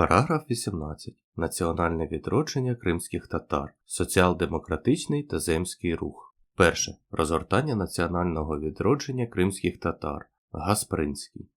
Параграф 18. Національне відродження кримських татар. Соціал-демократичний та земський рух. Перше. Розгортання національного відродження кримських татар. Гаспринський.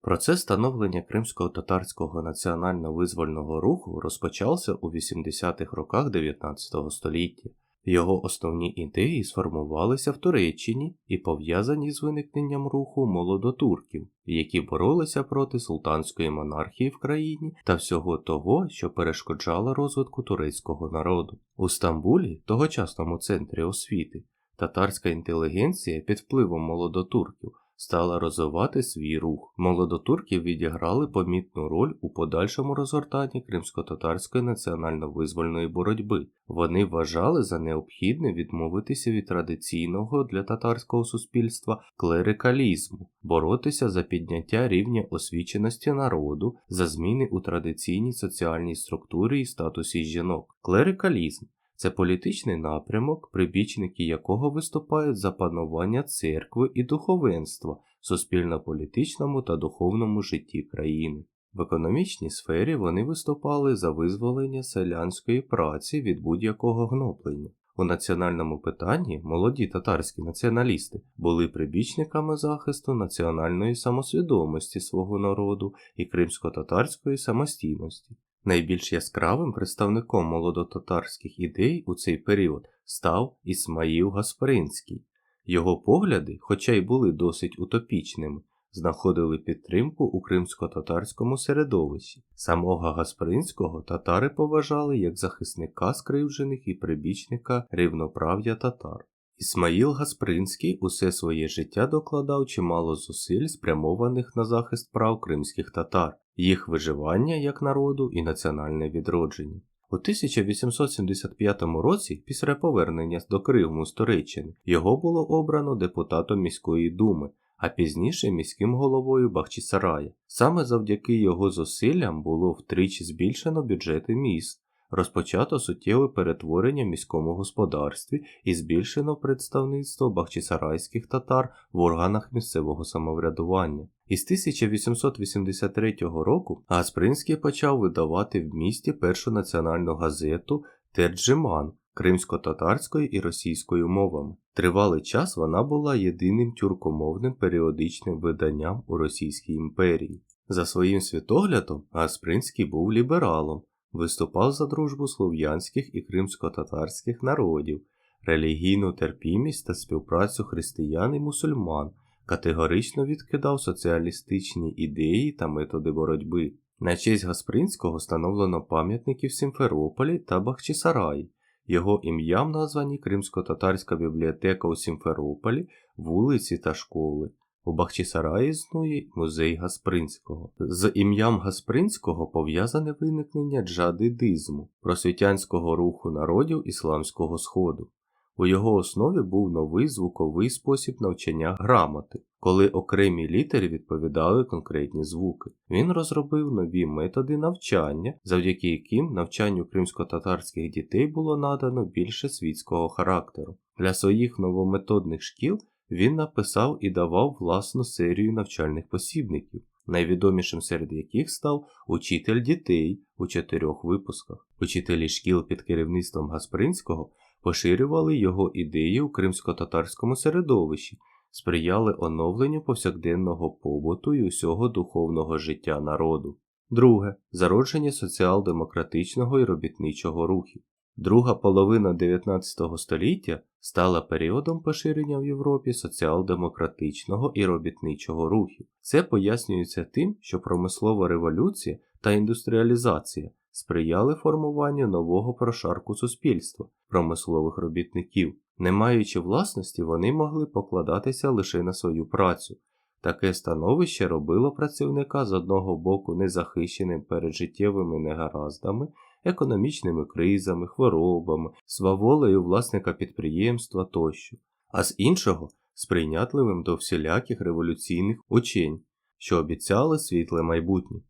Процес становлення кримсько-татарського національно-визвольного руху розпочався у 80-х роках 19 століття. Його основні ідеї сформувалися в Туреччині і пов'язані з виникненням руху молодотурків, які боролися проти султанської монархії в країні та всього того, що перешкоджало розвитку турецького народу. У Стамбулі, тогочасному центрі освіти, татарська інтелігенція під впливом молодотурків стала розвивати свій рух. Молодотурки відіграли помітну роль у подальшому розгортанні кримсько-татарської національно-визвольної боротьби. Вони вважали за необхідне відмовитися від традиційного для татарського суспільства клерикалізму, боротися за підняття рівня освіченості народу, за зміни у традиційній соціальній структурі і статусі жінок. Клерикалізм це політичний напрямок, прибічники якого виступають за панування церкви і духовенства в суспільно-політичному та духовному житті країни. В економічній сфері вони виступали за визволення селянської праці від будь-якого гноблення. У національному питанні молоді татарські націоналісти були прибічниками захисту національної самосвідомості свого народу і кримсько-татарської самостійності. Найбільш яскравим представником молодотатарських ідей у цей період став Ісмаїл Гаспаринський. Його погляди, хоча й були досить утопічними, знаходили підтримку у кримсько-татарському середовищі. Самого Гаспаринського татари поважали як захисника скривджених і прибічника рівноправ'я татар. Ісмаїл Гаспринський усе своє життя докладав чимало зусиль, спрямованих на захист прав кримських татар, їх виживання як народу і національне відродження. У 1875 році, після повернення до Криму з Туреччини, його було обрано депутатом міської думи, а пізніше міським головою Бахчисарая. Саме завдяки його зусиллям було втричі збільшено бюджети міст, розпочато суттєве перетворення в міському господарстві і збільшено представництво бахчисарайських татар в органах місцевого самоврядування. Із 1883 року Гаспринський почав видавати в місті першу національну газету Терджиман кримсько-татарською і російською мовами. Тривалий час вона була єдиним тюркомовним періодичним виданням у Російській імперії. За своїм світоглядом Гаспринський був лібералом, виступав за дружбу слов'янських і кримсько-татарських народів, релігійну терпімість та співпрацю християн і мусульман, категорично відкидав соціалістичні ідеї та методи боротьби. На честь Гаспринського встановлено пам'ятники в Сімферополі та Бахчисараї. Його ім'ям названі Кримсько-татарська бібліотека у Сімферополі, вулиці та школи. У Бахчисараї існує музей Гаспринського. З ім'ям Гаспринського пов'язане виникнення джадидизму, просвітянського руху народів Ісламського Сходу. У його основі був новий звуковий спосіб навчання грамоти, коли окремі літери відповідали конкретні звуки. Він розробив нові методи навчання, завдяки яким навчанню кримсько-татарських дітей було надано більше світського характеру. Для своїх новометодних шкіл він написав і давав власну серію навчальних посібників, найвідомішим серед яких став Учитель дітей у чотирьох випусках. Учителі шкіл під керівництвом Гаспринського поширювали його ідеї у кримсько-татарському середовищі, сприяли оновленню повсякденного побуту і усього духовного життя народу. Друге зародження соціал-демократичного і робітничого рухів. Друга половина 19 століття стала періодом поширення в Європі соціал-демократичного і робітничого рухів. Це пояснюється тим, що промислова революція та індустріалізація сприяли формуванню нового прошарку суспільства, промислових робітників. Не маючи власності, вони могли покладатися лише на свою працю. Таке становище робило працівника з одного боку незахищеним перед життєвими негараздами, економічними кризами, хворобами, сваволею власника підприємства тощо, а з іншого сприйнятливим до всіляких революційних учень, що обіцяли світле майбутнє.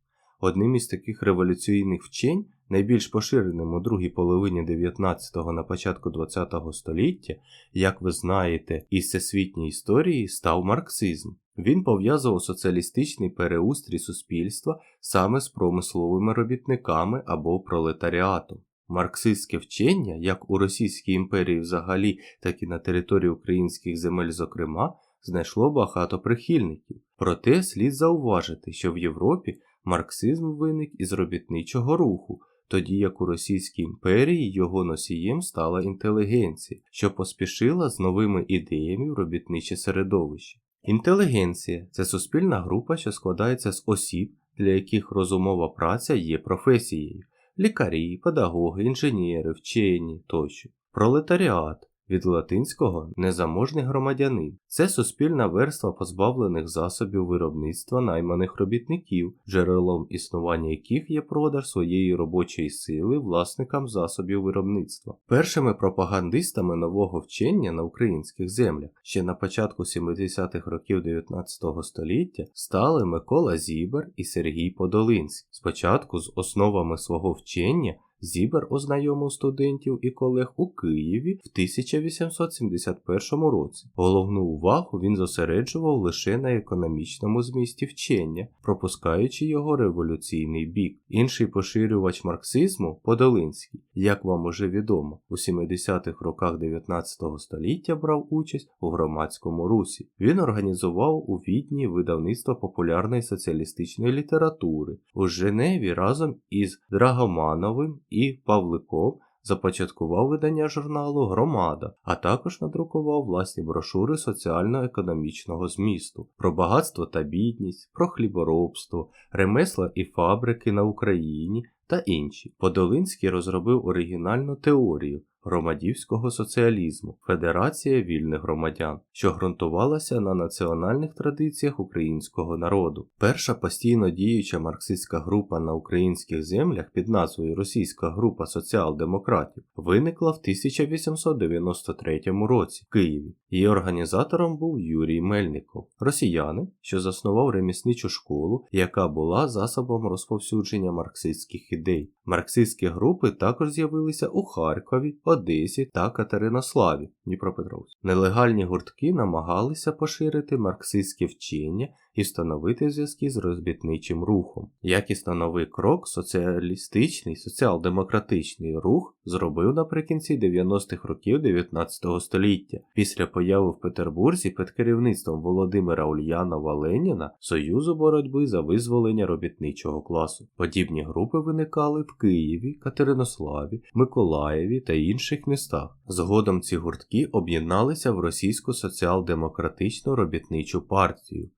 Одним із таких революційних вчень найбільш поширеним у другій половині 19-го на початку 20-го століття, як ви знаєте, із всесвітньої історії став марксизм. Він пов'язував соціалістичний переустрій суспільства саме з промисловими робітниками або пролетаріатом. Марксистське вчення, як у Російській імперії взагалі, так і на території українських земель, зокрема, знайшло багато прихильників. Проте слід зауважити, що в Європі марксизм виник із робітничого руху, тоді як у Російській імперії його носієм стала інтелігенція, що поспішила з новими ідеями в робітниче середовище. Інтелігенція це суспільна група, що складається з осіб, для яких розумова праця є професією лікарі, педагоги, інженери, вчені тощо. Пролетаріат від латинського незаможний громадянин це суспільна верства позбавлених засобів виробництва найманих робітників, джерелом існування яких є продаж своєї робочої сили власникам засобів виробництва. Першими пропагандистами нового вчення на українських землях ще на початку 70-х років 19 століття стали Микола Зібер і Сергій Подолинський. Спочатку з основами свого вчення Зібер ознайомив студентів і колег у Києві в 1871 році. Головну увагу він зосереджував лише на економічному змісті вчення, пропускаючи його революційний бік. Інший поширювач марксизму Подолинський, як вам уже відомо, у 70-х роках 19 століття брав участь у громадському русі. Він організував у Відні видавництво популярної соціалістичної літератури у Женеві разом із Драгомановим і Павликов започаткував видання журналу Громада, а також надрукував власні брошури соціально-економічного змісту про багатство та бідність, про хліборобство, ремесла і фабрики на Україні та інші. Подолинський розробив оригінальну теорію громадівського соціалізму Федерація вільних громадян, що ґрунтувалася на національних традиціях українського народу. Перша постійно діюча марксистська група на українських землях під назвою Російська група соціал-демократів виникла в 1893 році в Києві. Її організатором був Юрій Мельников, росіянин, що заснував ремісничу школу, яка була засобом розповсюдження марксистських ідей. Марксистські групи також з'явилися у Харкові, Одесі та Катеринославі Дніпропетровськ. Нелегальні гуртки намагалися поширити марксистське вчення і встановити зв'язки з розбітничим рухом. Якісно новий крок соціалістичний соціал-демократичний рух зробив наприкінці 90-х років 19 століття після появи в Петербурзі під керівництвом Володимира Ульянова Леніна Союзу боротьби за визволення робітничого класу. Подібні групи виникали в Києві, Катеринославі, Миколаєві та інших містах. Згодом ці гуртки об'єдналися в російську соціал-демократичну робітничу партію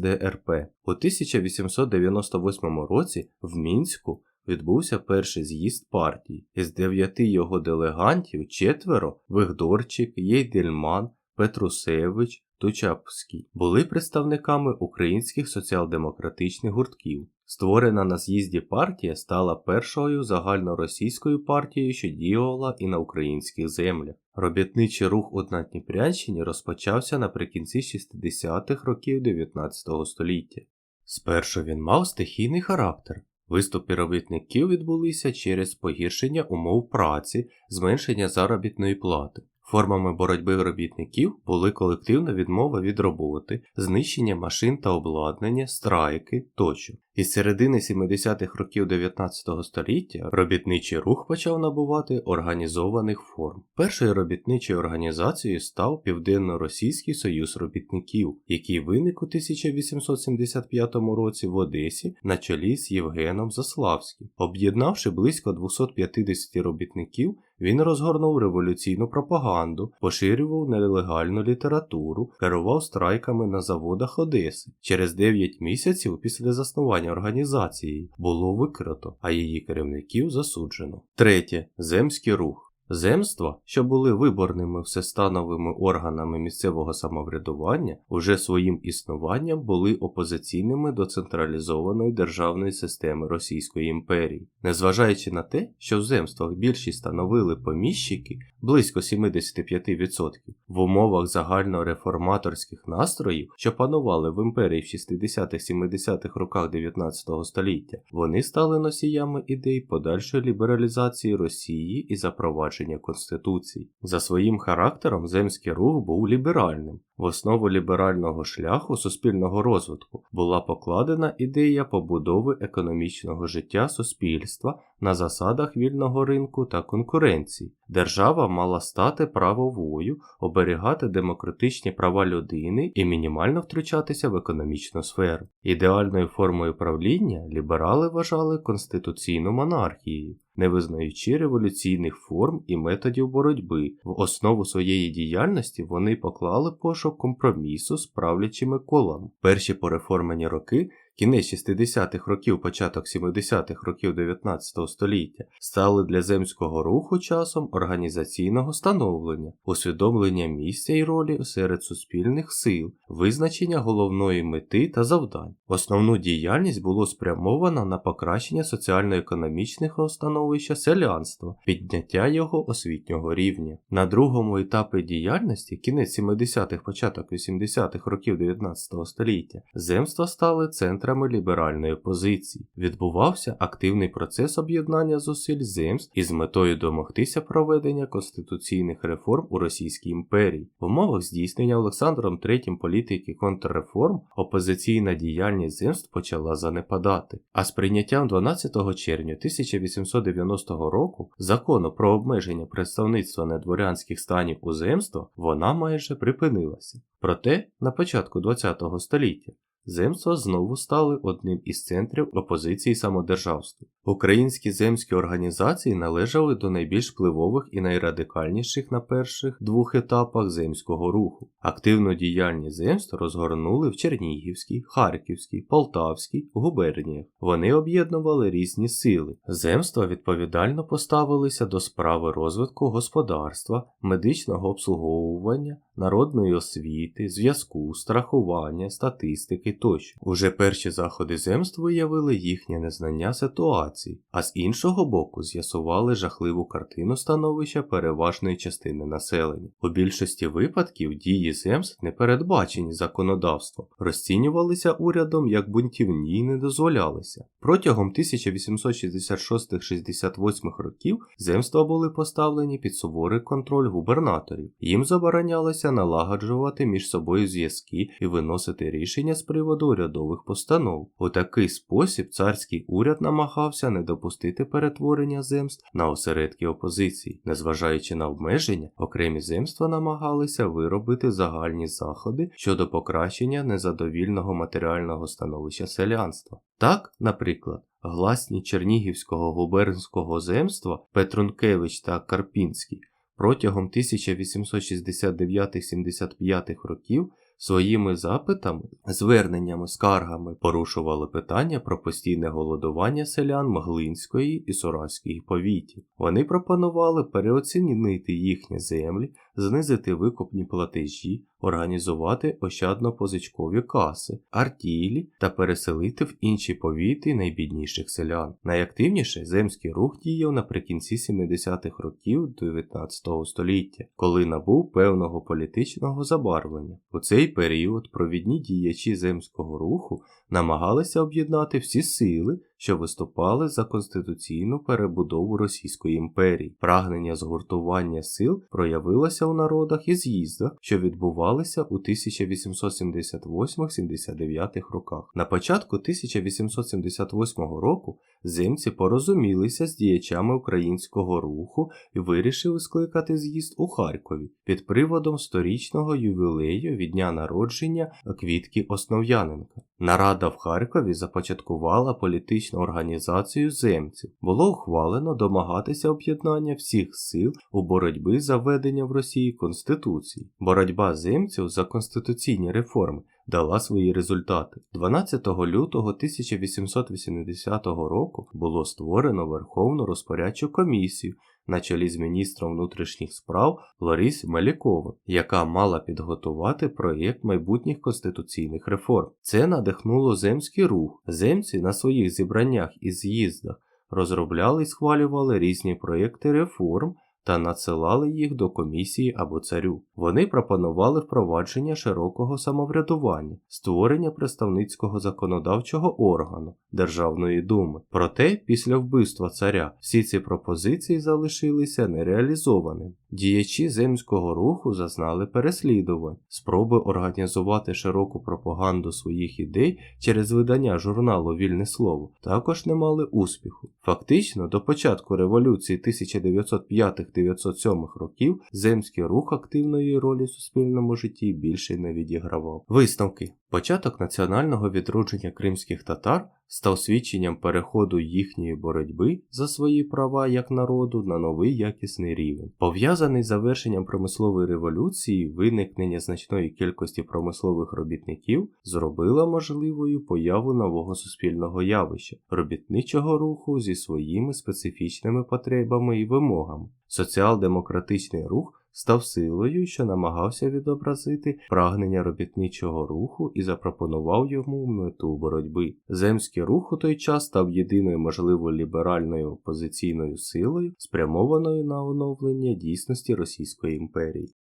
РСДРП. У 1898 році в Мінську відбувся перший з'їзд партії. Із дев'яти його делегантів четверо Вигдорчик, Єйдельман, Петрусевич, Тучапський були представниками українських соціал-демократичних гуртків. Створена на з'їзді партія стала першою загальноросійською партією, що діяла і на українських землях. Робітничий рух у Надніпрянщині розпочався наприкінці 60-х років 19 століття. Спершу він мав стихійний характер. Виступи робітників відбулися через погіршення умов праці, зменшення заробітної плати. Формами боротьби робітників були колективна відмова від роботи, знищення машин та обладнання, страйки тощо. Із середини 70-х років 19 століття робітничий рух почав набувати організованих форм. Першою робітничою організацією став Південно-Російський союз робітників, який виник у 1875 році в Одесі на чолі з Євгеном Заславським. Об'єднавши близько 250 робітників, він розгорнув революційну пропаганду, поширював нелегальну літературу, керував страйками на заводах Одеси. Через 9 місяців після заснування організації було викрито, а її керівників засуджено. Третє земський рух. Земства, що були виборними всестановими органами місцевого самоврядування, уже своїм існуванням були опозиційними до централізованої державної системи Російської імперії. Незважаючи на те, що в земствах більшість становили поміщики близько 75%, в умовах загальнореформаторських настроїв, що панували в імперії в 60-70-х роках 19 століття, вони стали носіями ідей подальшої лібералізації Росії і запровадження конституції. За своїм характером земський рух був ліберальним. В основу ліберального шляху суспільного розвитку була покладена ідея побудови економічного життя суспільства на засадах вільного ринку та конкуренції. Держава мала стати правовою, оберігати демократичні права людини і мінімально втручатися в економічну сферу. Ідеальною формою правління ліберали вважали конституційну монархією не визнаючи революційних форм і методів боротьби. В основу своєї діяльності вони поклали пошук компромісу з правлячими колами. Перші пореформені роки кінець 60-х років, початок 70-х років 19 століття стали для земського руху часом організаційного становлення, усвідомлення місця і ролі серед суспільних сил, визначення головної мети та завдань. Основну діяльність було спрямовано на покращення соціально-економічного становища селянства, підняття його освітнього рівня. На другому етапі діяльності, кінець 70-х, початок 80-х років 19 століття, земства стали центром центрами ліберальної позиції. Відбувався активний процес об'єднання зусиль земств із метою домогтися проведення конституційних реформ у Російській імперії. В умовах здійснення Олександром III політики контрреформ опозиційна діяльність земств почала занепадати. А з прийняттям 12 червня 1890 року закону про обмеження представництва недворянських станів у земство вона майже припинилася. Проте на початку ХХ століття Земства знову стали одним із центрів опозиції самодержавству. Українські земські організації належали до найбільш впливових і найрадикальніших на перших двох етапах земського руху. Активну діяльність земств розгорнули в Чернігівській, Харківській, Полтавській губерніях. Вони об'єднували різні сили. Земства відповідально поставилися до справи розвитку господарства, медичного обслуговування, народної освіти, зв'язку, страхування, статистики тощо. Уже перші заходи земств виявили їхнє незнання ситуації, а з іншого боку з'ясували жахливу картину становища переважної частини населення. У більшості випадків дії земств, не передбачені законодавством, розцінювалися урядом як бунтівні і не дозволялися. Протягом 1866-68 років земства були поставлені під суворий контроль губернаторів. Їм заборонялося налагоджувати між собою зв'язки і виносити рішення з приводу урядових постанов. У такий спосіб царський уряд намагався не допустити перетворення земств на осередки опозиції. Незважаючи на обмеження, окремі земства намагалися виробити загальні заходи щодо покращення незадовільного матеріального становища селянства. Так, наприклад, гласні Чернігівського губернського земства Петрункевич та Карпінський протягом 1869-75 років своїми запитами, зверненнями, скаргами порушували питання про постійне голодування селян Мглинської і Сураської повітів. Вони пропонували переоцінити їхні землі, знизити викупні платежі, організувати ощадно-позичкові каси, артілі та переселити в інші повіти найбідніших селян. Найактивніше земський рух діяв наприкінці 70-х років 19 століття, коли набув певного політичного забарвлення. У цей період провідні діячі земського руху намагалися об'єднати всі сили, що виступали за конституційну перебудову Російської імперії. Прагнення згуртування сил проявилося у народах і з'їздах, що відбувалися у 1878-79 роках. На початку 1878 року земці порозумілися з діячами українського руху і вирішили скликати з'їзд у Харкові під приводом сторічного ювілею від дня народження Квітки Основ'яненка. Нарада в Харкові започаткувала політичну організацію земців. Було ухвалено домагатися об'єднання всіх сил у боротьбі за введення в Росії Конституції. Боротьба земців за конституційні реформи дала свої результати. 12 лютого 1880 року було створено Верховну розпорядчу комісію на чолі з міністром внутрішніх справ Ларіс Меліковим, яка мала підготувати проєкт майбутніх конституційних реформ. Це надихнуло земський рух. Земці на своїх зібраннях і з'їздах розробляли і схвалювали різні проєкти реформ та надсилали їх до комісії або царю. Вони пропонували впровадження широкого самоврядування, створення представницького законодавчого органу Державної думи. Проте, після вбивства царя всі ці пропозиції залишилися нереалізованими. Діячі земського руху зазнали переслідувань, спроби організувати широку пропаганду своїх ідей через видання журналу Вільне слово також не мали успіху. Фактично, до початку революції 1905-907 років земський рух активної ролі в суспільному житті більше не відігравав. Висновки Початок національного відродження кримських татар став свідченням переходу їхньої боротьби за свої права як народу на новий якісний рівень. Пов'язаний з завершенням промислової революції, виникнення значної кількості промислових робітників зробило можливою появу нового суспільного явища робітничого руху зі своїми специфічними потребами і вимогами. Соціал-демократичний рух став силою, що намагався відобразити прагнення робітничого руху і запропонував йому мету боротьби. Земський рух у той час став єдиною можливою ліберальною опозиційною силою, спрямованою на оновлення дійсності Російської імперії.